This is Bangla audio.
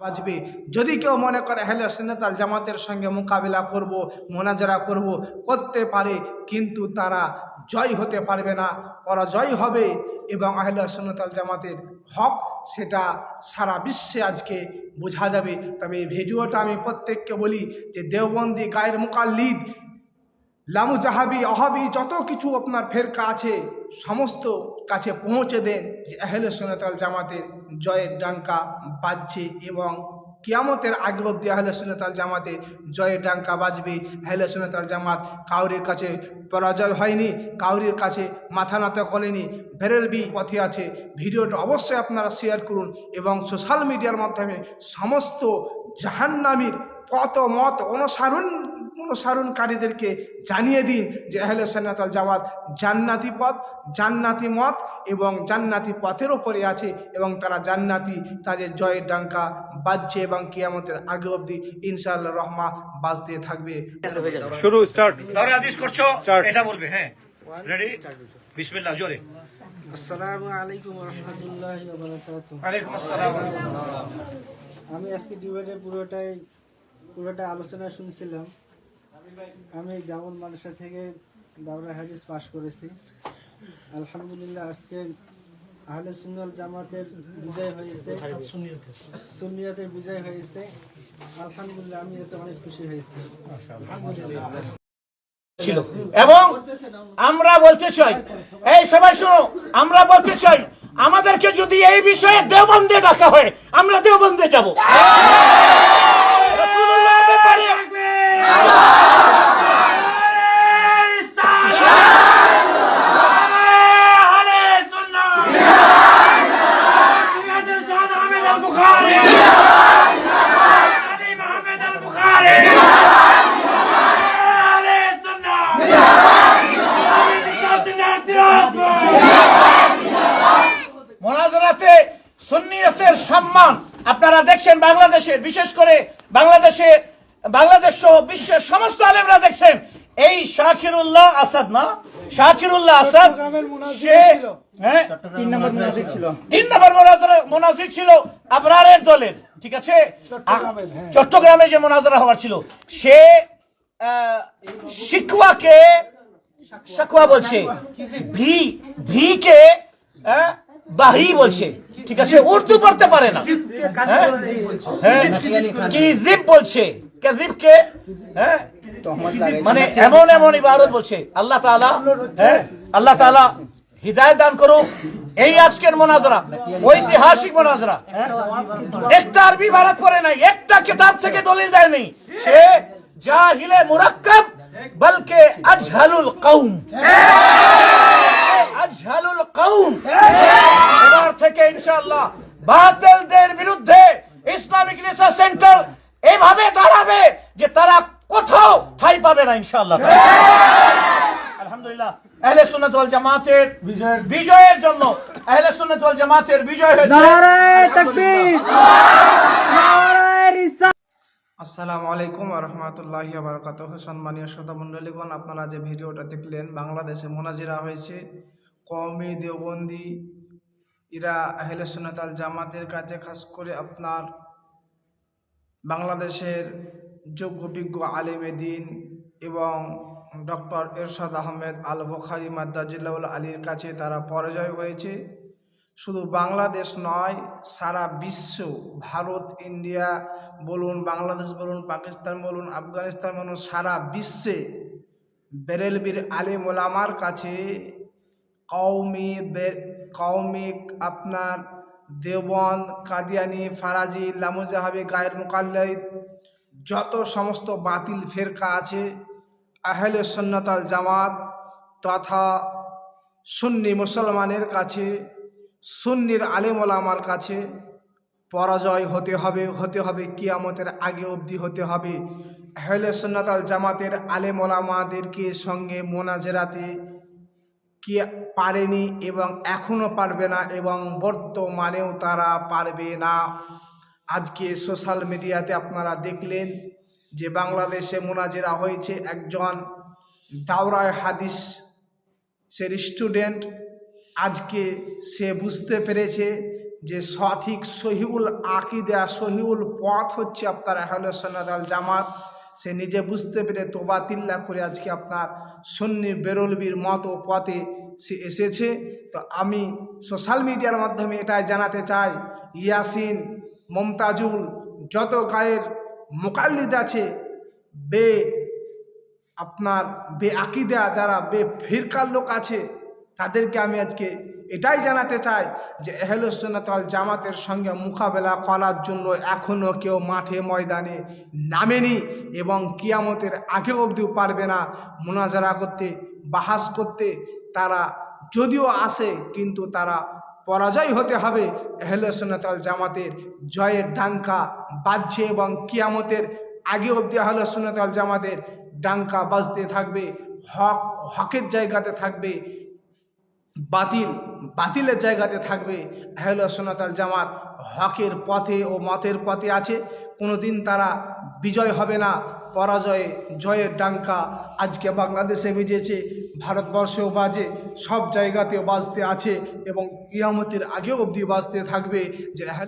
বাজবে। যদি কেউ মনে করে, হেলে সেনেতাল জামাতের সঙ্গে মোকাবিলা করব, মোনাজারা করব, করতে পারে, কিন্তু তারা জয় হতে পারবে না। পরাজয় হবে এবং আহলে সন্ন্যতাল জামাতের হক সেটা সারা বিশ্বে আজকে বোঝা যাবে। তবে এই ভিডিওটা আমি প্রত্যেককে বলি যে দেওবন্দি গায়ের মুকাল্লিদ লামু জাহাবি, অহাবি যত কিছু আপনার ফেরকা আছে, সমস্ত কাছে পৌঁছে দেন যে আহলে সুন্নতাল জামাতের জয়ের ডাঙ্কা বাজছে এবং কিয়ামতের আগে অব্দি আহলে সুন্নতাল জামাতে জয়ের ডাঙ্কা বাজবে। আহলে সুন্নতাল জামাত কাউরির কাছে পরাজয় হয়নি, কাউরির কাছে মাথা নত করেনি বেরেলবি পথে আছে। ভিডিওটা অবশ্যই আপনারা শেয়ার করুন এবং সোশ্যাল মিডিয়ার মাধ্যমে সমস্ত জাহান্নামীর পথ মত অনুসরণ অনুসরণকারীদেরকে জানিয়ে দিন যে আহলে সন্ন্যাতাল জামাত জান্নাতি পথ জান্নাতি মত এবং জান্নাতি পথের ওপরে আছে এবং তারা জান্নাতি তাদের জয়ের ডাঙ্কা বাজছে এবং কিয়ামতের আগে অবধি ইনশাআল্লাহ রহমা বাজতে থাকবে। শুরু স্টার্ট হাদিস করছ এটা বলবে হ্যাঁ। রেডি বিসমিল্লাহ জোরে। আসসালামু আলাইকুম রহমতুল্লাহ ওয়ালাইকুম আসসালাম। আমি আজকে ডিবেটের পুরোটাই পুরোটা আলোচনা শুনছিলাম। আমি জামুন মাদ্রাসা থেকে দাওরা হাদিস পাশ করেছি। আলহামদুলিল্লাহ, আজকে আহলে সুন্নাল জামাতের বিজয় হয়েছে। সুন্নিয়তের বিজয় হয়েছে। আলহামদুলিল্লাহ, আমি এতে অনেক খুশি হয়েছি। ছিল। এবং আমরা বলতে চাই, এই সবাই শোনো, আমরা বলতে চাই, আমাদেরকে যদি এই বিষয়ে দেওবন্দে ডাকা হয়, আমরা দেওবন্দে যাব রাসূলুল্লাহর ব্যাপারে আহলে সুন্নাহ। সিরাজুল জাদ আহমেদ আল বুখারী। আলী মাহমুদ আল বুখারী। আহলে সুন্নাহ। মোনাজারাতে সুন্নিয়তের সম্মান আপনারা দেখছেন বাংলাদেশে বিশেষ করে বাংলাদেশে বাংলাদেশ সহ বিশ্বের সমস্ত আলেমরা দেখছেন। এই শাকিরুল্লাহ আসাদ না? শাকিরুল্লাহ আসাদ সে হ্যাঁ? তিন নম্বর মোনাজির ছিল। তিন নম্বর মোনাজারা- মোনাজির ছিল আবরারের দলের ঠিক আছে? চট্টগ্রামে যে মোনাজারা হওয়ার ছিল সে আহ, শাকুয়া। বলছে। ভি ভি কে হ্যাঁ, বাহি বলছে। ঠিক আছে উর্দু পড়তে পারে না। হ্যাঁ? হ্যাঁ? কি জিপ বলছে কে জিপ কে হ্যাঁ? মানে এমন এমন ইবারত বলছে। আল্লাহ তাআলা হ্যাঁ? আল্লাহ তাআলা হৃদায়ত দান করুক। এই আজকের মোনাজরা ঐতিহাসিক মোনাজরা হ্যাঁ? একটা আরবি ভারত পড়ে নাই একটা কিতাব থেকে দলিল দেয়নি। সে জাহিলে মুরাক্কাব বলকে আজহালুল কওম। আজহালুল কওম। এবার থেকে ইনশাআল্লাহ বাতিলদের বিরুদ্ধে ইসলামিক রিসার্চ সেন্টার এইভাবে দাঁড়াবে যে তারা কোথাও ঠাই পাবে না ইনশাআল্লাহ। আলহামদুলিল্লাহ আহলে সুন্নাত ওয়াল জামাতের বিজয়ের জন্য আহলে সুন্নাত ওয়াল জামাতের বিজয় হয়েছে আসসালামু আলাইকুম রহমতুল্লাহি বারকাত সম্মানীয় শ্রোতামণ্ডলীগণ আপনারা যে ভিডিওটা দেখলেন, বাংলাদেশে মোনাজিরা হয়েছে। কওমি দেওবন্দি এরা আহলে সুন্নাতাল জামাতের কাছে খাস করে আপনার বাংলাদেশের যোগ্য বিজ্ঞ আলেমে দিন এবং ডক্টর এরশাদ আহমেদ আল বখারি মাদ্দাজিল্লাউল আলীর কাছে তারা পরাজয় হয়েছে। শুধু বাংলাদেশ নয়, সারা বিশ্ব, ভারত, ইন্ডিয়া বলুন, বাংলাদেশ বলুন, পাকিস্তান বলুন, আফগানিস্তান বলুন, সারা বিশ্বে বেরেলবির আলিম ওলামার কাছে বে- কওমি আপনার দেওবন কাদিয়ানি, ফারাজি, লামুজাহাবি, গায়ের মুকাল্লাইদ যত সমস্ত বাতিল ফেরকা আছে, আহলে সন্ন্যতাল জামাত তথা সুন্নি মুসলমানের কাছে সুন্নির আলেমোলামার কাছে পরাজয় হতে হবে হতে হবে, কিয়ামতের আগে অবধি হতে হবে। আহলে সন্ন্যতাল জামাতের আলেমোলামাদেরকে সঙ্গে মোনাজেরাতে কি পারেনি এবং এখনও পারবে না এবং বর্তমানেও তারা পারবে না। আজকে সোশ্যাল মিডিয়াতে আপনারা দেখলেন যে বাংলাদেশে মোনাজেরা হয়েছে একজন দাওরায় হাদিস সে স্টুডেন্ট। আজকে সে বুঝতে পেরেছে যে সঠিক সহিউল আকিদা, সহিউল পথ হচ্ছে আপনার আহলে সন্ন্যাত আল জামাত। সে নিজে বুঝতে পেরে তোবা তিল্লা করে আজকে আপনার সন্নি বেরলবির মতো পথে সে এসেছে। তো আমি সোশ্যাল মিডিয়ার মাধ্যমে এটাই জানাতে চাই, ইয়াসিন, মমতাজুল, যত গায়ের মোকাল্লিদ আছে, বে আপনার, বে আকিদা যারা, বে ফিরকার লোক আছে তাদেরকে আমি আজকে এটাই জানাতে চাই যে এহলুসন্নাতল জামাতের সঙ্গে মোকাবেলা করার জন্য এখনও কেউ মাঠে ময়দানে নামেনি এবং কিয়ামতের আগে অবধিও পারবে না মোনাজারা করতে, বাহাস করতে। তারা যদিও আসে কিন্তু তারা পরাজয় হতে হবে এহলুসন্নাতল জামাতের জয়ের ডাঙ্কা বাজছে এবং কিয়ামতের আগে অবধি আহলুসন্নাতল জামাতের ডাঙ্কা বাজতে থাকবে, হক, হকের জায়গাতে থাকবে। বাতিল, বাতিলের জায়গাতে থাকবে আহলে সোনাতাল জামাত। হকের পথে ও মতের পথে আছে। কোনো দিন তারা বিজয় হবে না, পরাজয়ে, জয়ের ডাঙ্কা। আজকে বাংলাদেশে বেজেছে ভারতবর্ষেও বাজে, সব জায়গাতেও বাজতে আছে এবং ইয়ামতির আগেও অবধি বাজতে থাকবে যে